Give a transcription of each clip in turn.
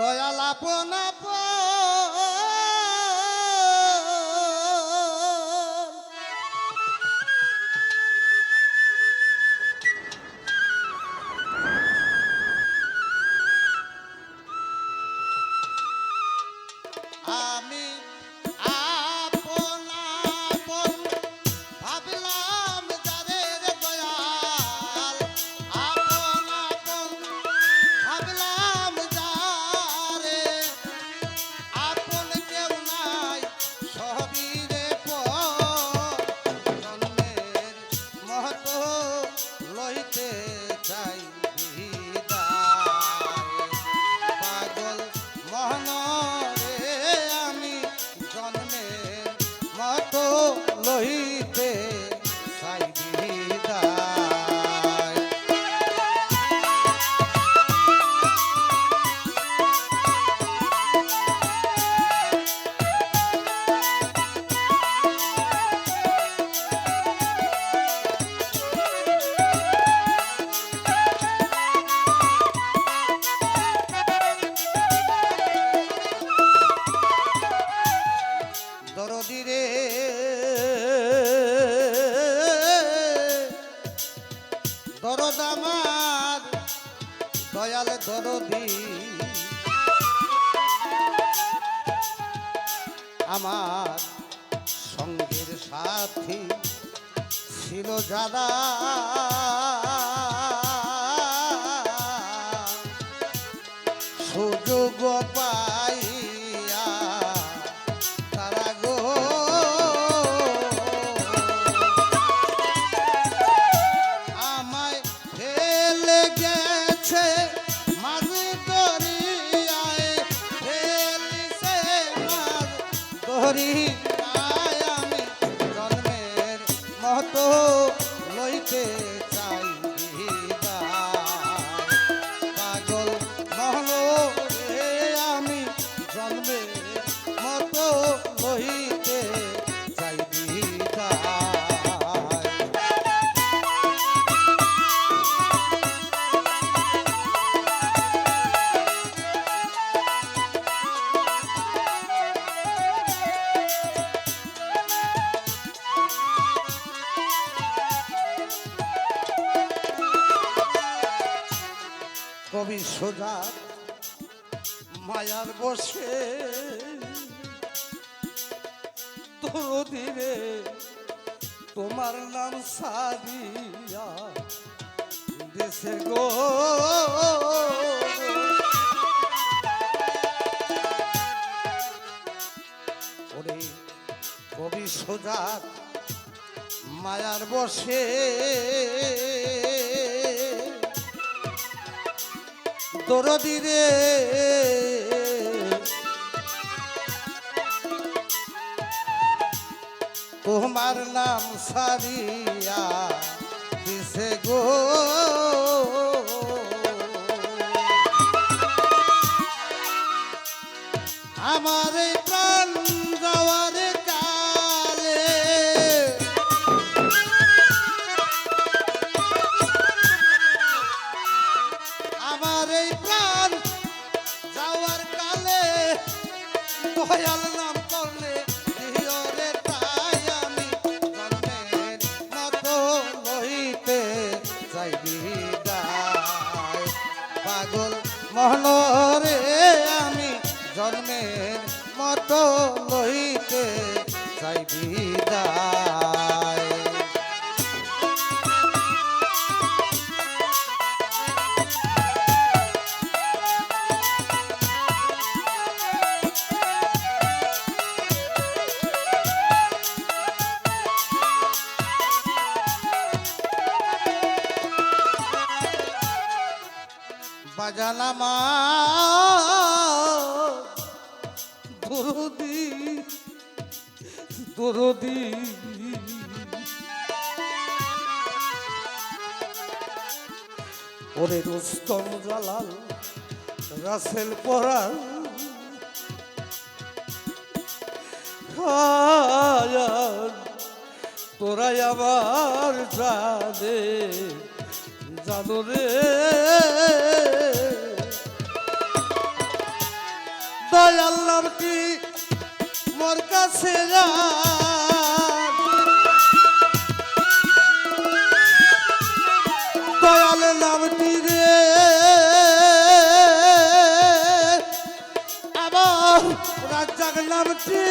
দয়াল আপন আপন দরদ আমার দয়াল দরদি। আমার সঙ্গের সাথী ছিল যারা দরিয়ায় আমি জন্মের মতো লইতে কবি সোজা মায়ার বসে। ধীরে তোমার নাম সারিয়া দেশে গো। কবি সোজা মায়ার বসে। দরদি দিরে তোমার নাম সারিয়া দিছে গো। মতো লইতে চাই বিদায়। বাজানামা দুরুদি দুরুদি। ওরে রুস্তম জালাল রাসেল হায়ার তোরাই আমার জানে জানো রে। দয়াল নামটি মোর কাছে দয়াল নামটি রে? নামটি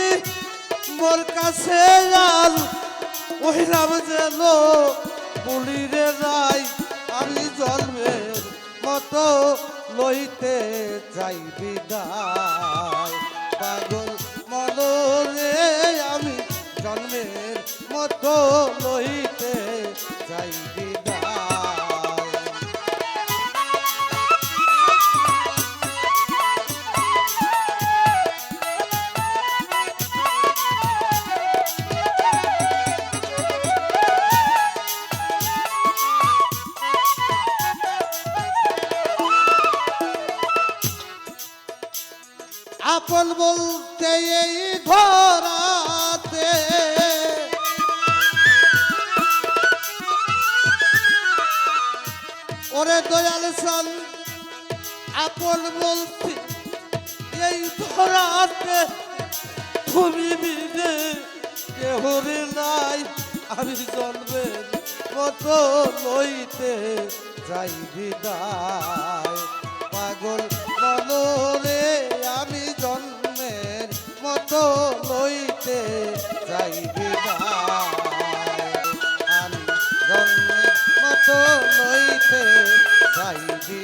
মোর কাছে আর ওই যেন বলি রে রাই আমি জন্মের মতো লইতে যাই বিদায়। পাগল মনরে আমি জন্মের মতো আপন বলতে এই ধরাতে ওরে দয়াল সান, আপন বলতে এই ধরাতে তুমি বিদে কেহরে নাই, আমি জন্মের মতো লইতে যাই বিদায়। লইতে যাইবে আমি জন্মের মতো লইতে যাইবে